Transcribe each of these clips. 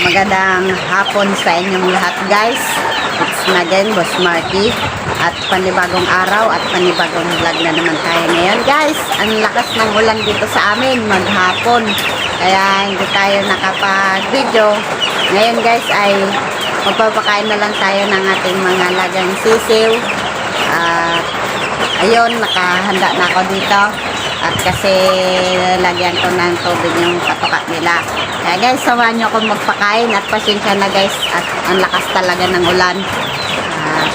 magandang hapon sa inyong lahat guys. It's na again, Boss Marky. At panibagong araw at panibagong vlog na naman tayo ngayon guys. Ang lakas ng ulan dito sa amin maghapon. Kaya hindi tayo nakapag-video. Ngayon guys ay magpapakain na lang tayo ng ating mga lagang sisiw. At ayun, nakahanda na ako dito. At kasi lagyan ko ng tubig yung katuka nila. Kaya guys, samahan nyo akong magpakain at pasensya na guys. At ang lakas talaga ng ulan. At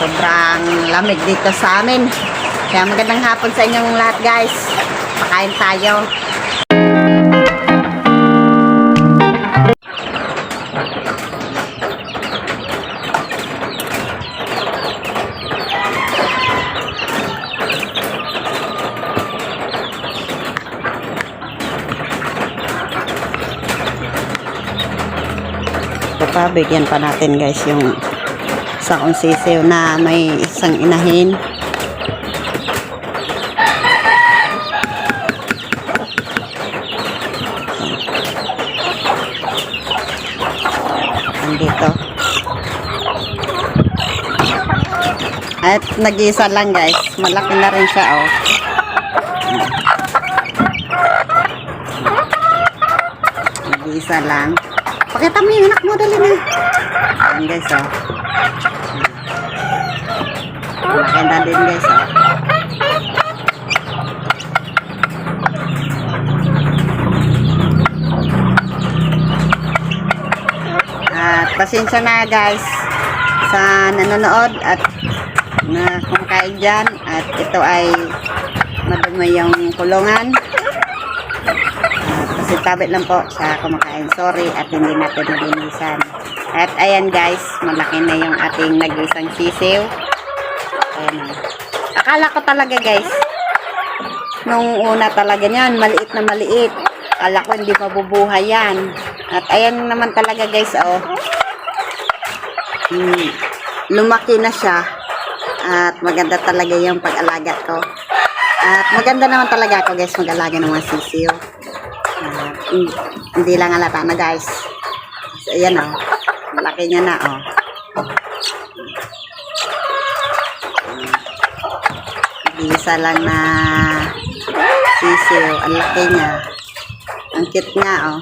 sobrang lamig dito sa amin. Kaya magandang hapon sa inyong lahat guys. Pakain tayo. Pa, bigyan pa natin guys yung sa sisiw na may isang inahin. Andito. At nag-isa lang guys. Malaki na rin siya oh. Nag-isa lang. Pakita mo yung anak mo, dali na. Ayan guys, oh. Maganda din guys, oh. At pasensya na guys sa nanonood at na kumakain dyan. At ito ay madumi yung kulungan. Pasintabit lang po sa kumakain. Sorry at hindi natin nalinisan. At ayan guys, malaki na yung ating nag-isang sisiw. Ayan. Akala ko talaga guys, nung una talaga niyan, maliit na maliit. Akala ko hindi mabubuhay yan. At ayan naman talaga guys, oh. Hmm, lumaki na siya. At maganda talaga yung pag-alaga ko. At maganda naman talaga ako guys mag-alaga ng mga sisiw. Hin- hindi lang halata na guys. So, ayan oh. Malaki niya na oh. Isa lang na sisiw. Ang laki niya. Ang cute nga oh.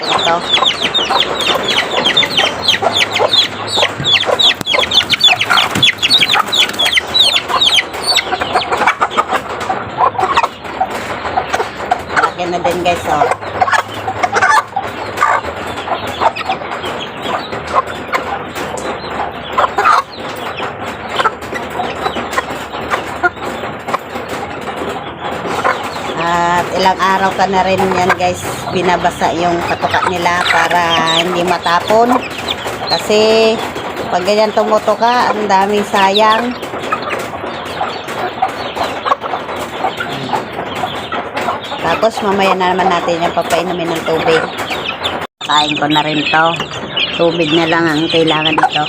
Ito. Laki na din guys oh. At ilang araw ka na rin yan guys, binabasa yung katuka nila para hindi matapon. Kasi pag ganyan tumuto ka, ang daming sayang. Tapos mamaya na naman natin yung papainumin ng tubig. Kain ko na rin to. Tubig na lang ang kailangan dito.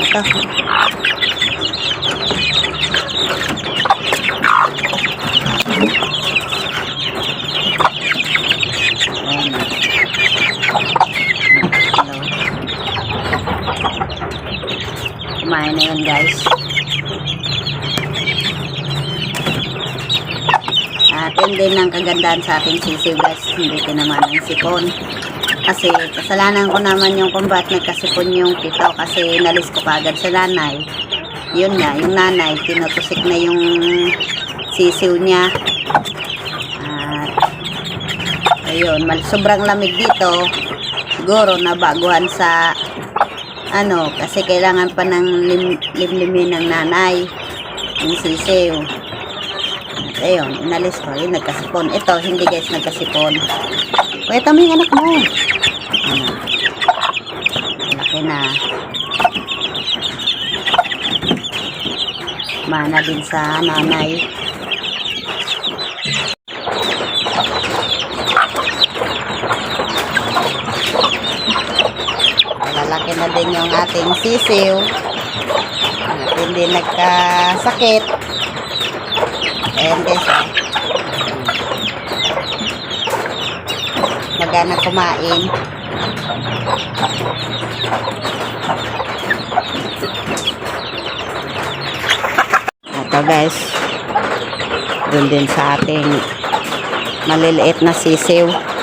Ito. Ayan na. Hello. Kumain na yun guys. Din ang kagandahan sa ating sisiw guys. Hindi tinaman ng sipon. Kasi kasalanan ko naman yung kumbat nagkasipon yung pito kasi nalis ko kagad sa nanay. Yun nga, yung nanay, tinutusik na yung sisiw niya. At ayun, sobrang lamig dito. Siguro nabaguhan sa ano, kasi kailangan pa ng lim, limlimin ng nanay yung sisiw. Ayun, inalis ko. Yun, nagkasipon. Ito, hindi guys, nagkasipon. Kuya, tama yung anak mo. Ano? Laki na. Mana din sa nanay. Malalaki na din yung ating sisiw. At hindi nagkasakit. Ayan guys ah. Magana kumain. Ito guys. Doon din sa ating maliliit na sisiw.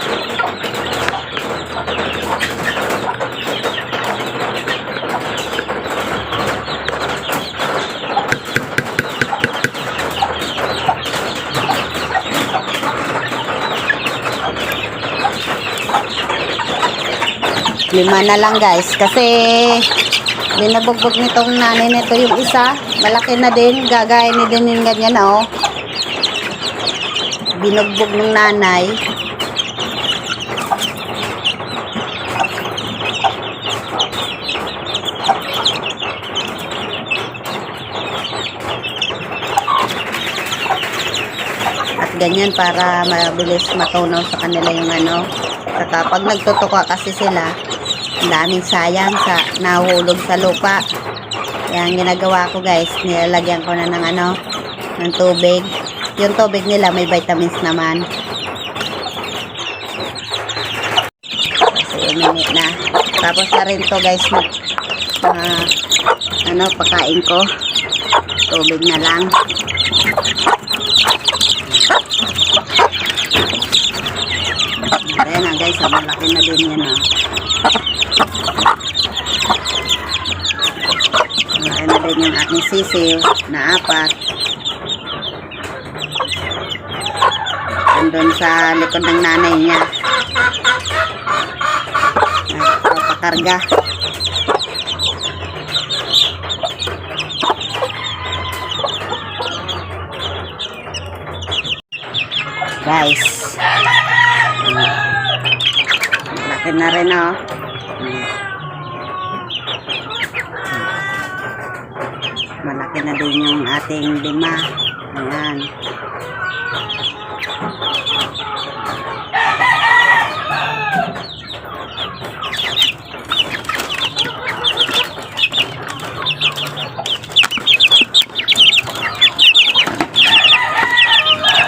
Lima na lang guys kasi binabugbog nitong nanay nito yung isa. Malaki na din. Gagaya ni din yung ganyan oh. Binugbog ng nanay. At ganyan para mabilis matunaw sa kanila yung ano. Saka pag nagtutuka kasi sila, daming sayang sa nahulog sa lupa. Kaya ang ginagawa ko guys, nilalagyan ko na ng ano, ng tubig. Yung tubig nila may vitamins naman. Kasi uminit na. Tapos na rin to guys na ah, ano, pakain ko. Tubig na lang. Ayan na guys, malaki na din yan ah. Malaki na din yung aking sisiw na apat. Andun sa likod ng nanay niya. Nagpapakarga. Guys. Malaki na rin oh. Malaki na din yung ating lima. Ayan.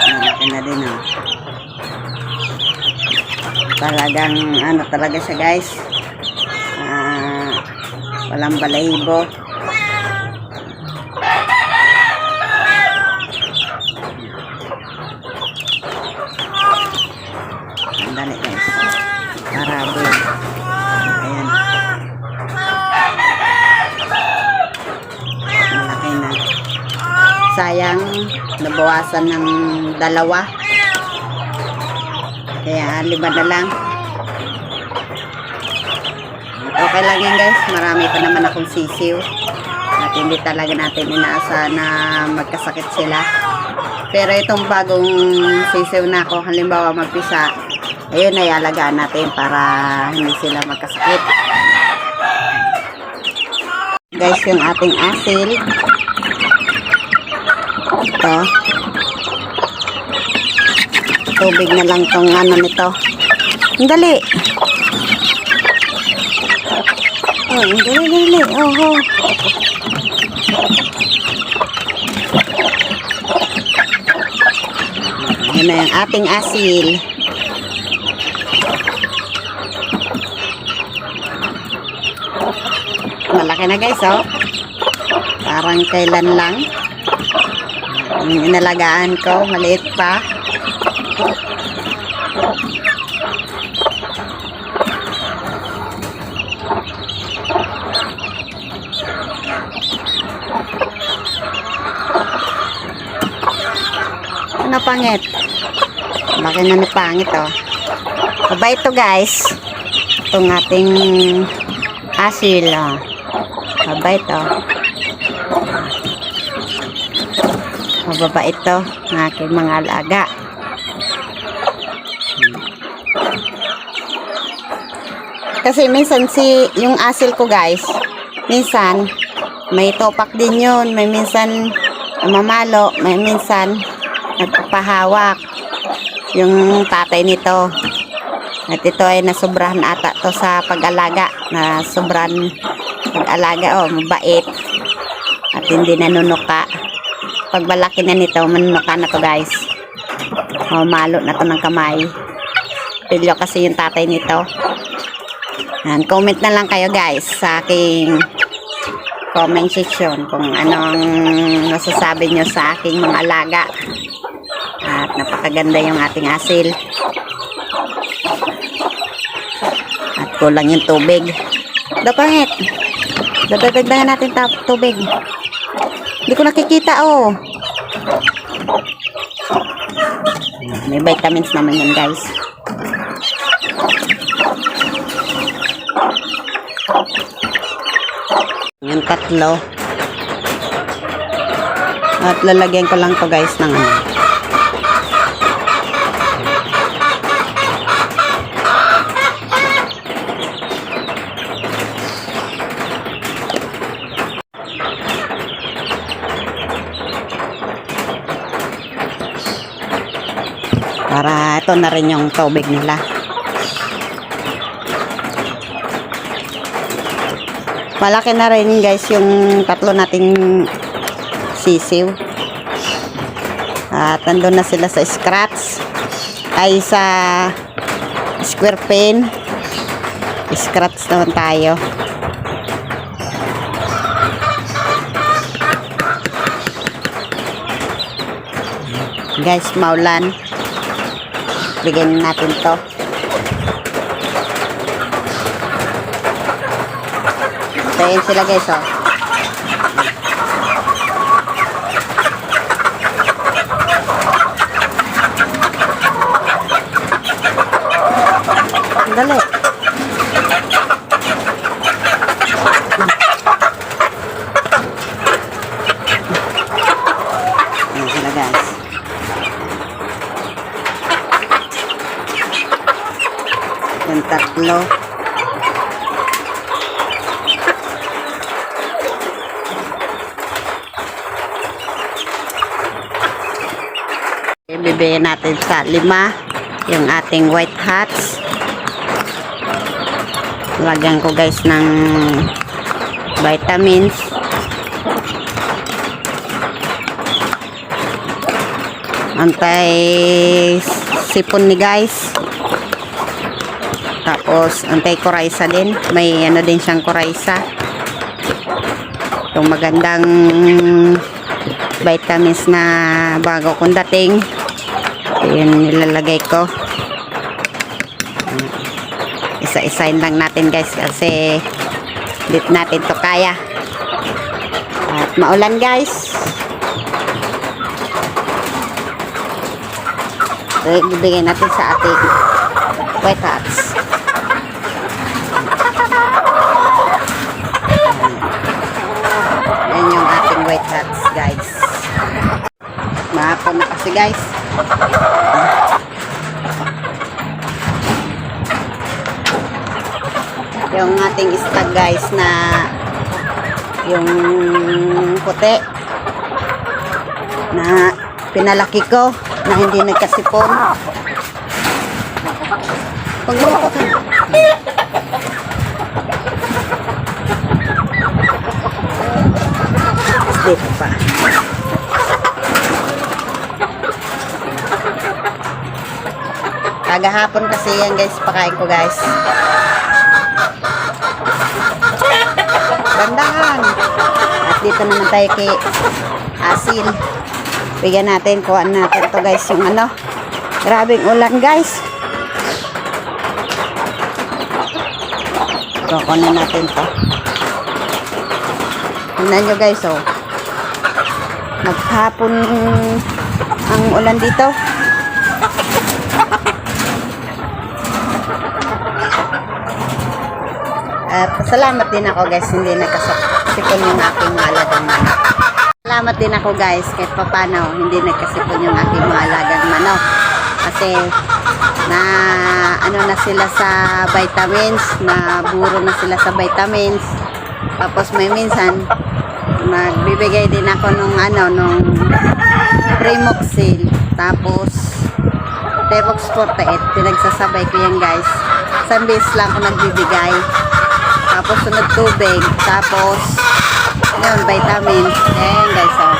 Malaki na din oh. Talagang ano talaga siya guys. Ah, walang balahibo. Sandali guys. Parabo. Ayan. Malaki na. Sayang, nabawasan ng dalawa. Kaya lima na lang. Okay lang yan guys. Marami pa naman akong sisiw. At hindi talaga natin inaasa na magkasakit sila. Pero itong bagong sisiw na ako, halimbawa magpisa, ayun ay alagaan natin para hindi sila magkasakit. Guys, yung ating asil. Ito. Tubig na lang tong ano nito. Ang dali. Oh, ang dali, dali. Oh, oh. Yan na yung ating asil. Malaki na guys, oh. Parang kailan lang. Yung inalagaan ko, maliit pa. Ano pangit? Laki na ni pangit oh. Mabait to guys. Itong ating asil oh. Mabait oh. Mababait to ng aking mga alaga. Kasi minsan si yung asil ko guys, minsan may topak din yun, may minsan mamalo, may minsan nagpapahawak yung tatay nito. At ito ay nasobrahan ata to sa pag-alaga, na sobrahan pag-alaga, oh, mabait. At hindi nanunuka. Pag malaki na nito, manunuka na to guys. Oh, malo na to ng kamay. Pilyo kasi yung tatay nito. Yan, comment na lang kayo guys sa aking comment section kung anong masasabi nyo sa aking mga alaga. At napakaganda yung ating asil. At kulang yung tubig. Dapangit. Dadagdagan natin tubig. Hindi ko nakikita oh. May vitamins naman yan guys. Yung tatlo. At lalagyan ko lang to guys ng ano. Para ito na rin yung tubig nila. Malaki na rin guys yung tatlo nating sisiw. At nandun na sila sa scratch. Ay sa square pen. Scratch naman tayo. Guys, maulan. Bigyan natin to. Tayin sila guys, oh. Dali. Ayan sila guys. Tatlo. Ibibigay natin sa lima yung ating white hats. Lagyan ko guys ng vitamins. Antay sipon ni guys. Tapos, antay koraisa din. May ano din siyang koraisa. Yung magandang vitamins na bago kong dating. Yun nilalagay ko. Isa-isain lang natin guys kasi dit natin to kaya. At maulan guys. So, ibigay natin sa ating white hats. Yan yung ating white hats, guys. Mahapon na kasi, guys. Yung ating stag, guys, na yung puti na pinalaki ko na hindi nagkasipon. Pag ako dito. Kagahapon kasi yan guys, pakain ko guys. Gandahan. At dito naman tayo kay Asil. Bigyan natin, kuhaan natin to guys yung ano. Grabing ulan guys. Kukunin natin to. Tingnan nyo guys, oh. Maghapon ang ulan dito. At salamat din ako guys, hindi nagkasipon yung aking mahalagang manok. Salamat din ako guys, kahit papano, hindi nagkasipon yung aking mahalagang manok. Kasi na ano na sila sa vitamins, na buro na sila sa vitamins. Tapos may minsan, magbibigay din ako nung ano, nung Primoxil. Tapos, Tevox 48, pinagsasabay ko yan guys. Isang beses lang ako nagbibigay. Tapos sunod tubig. Tapos, yun, vitamins. Ayan guys, oh.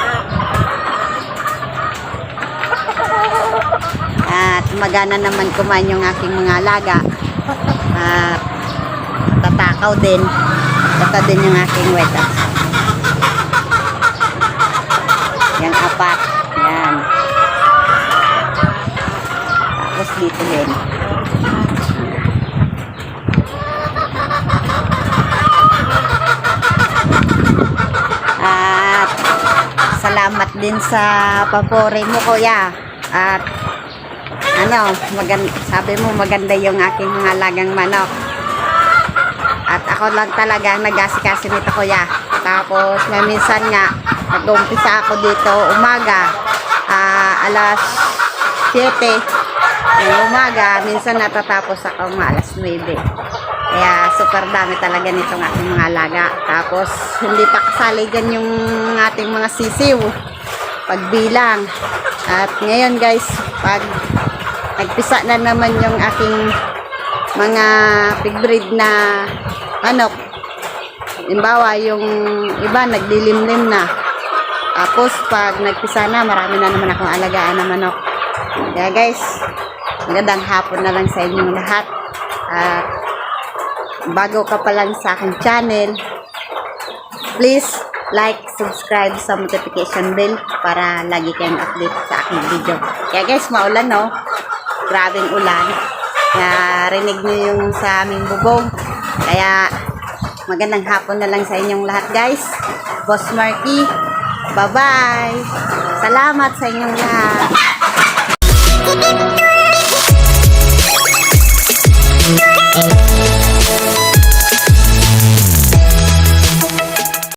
At magana naman kumain yung aking mga alaga. At tatakaw din. Ito din yung aking wetas. Yung apat. Yan. Tapos dito din. Salamat din sa papore mo kuya. At ano, sabi mo maganda yung aking mga lagang manok. At ako lang talaga ang nag-asikaso nito kuya. Tapos may minsan nga nag-umpisa ako dito umaga ah, alas 7 ng umaga. Minsan natatapos ako alas 9. Kaya super dami talaga nitong aking mga alaga. Tapos hindi pa kasali dyan yung ating mga sisiw. Pagbilang. At ngayon guys, pag nagpisa na naman yung aking mga pig breed na manok. Halimbawa, yung iba naglilimlim na. Tapos pag nagpisa na, marami na naman akong alagaan na manok. Kaya guys, magandang hapon na lang sa inyong lahat. At bago ka pa lang sa aking channel, please like, subscribe sa notification bell para lagi kayong update sa aking video. Kaya guys, maulan no? Grabing ulan. Kaya rinig nyo yung sa aming bubong. Kaya magandang hapon na lang sa inyong lahat guys. Boss Marky, bye-bye! Salamat sa inyong lahat!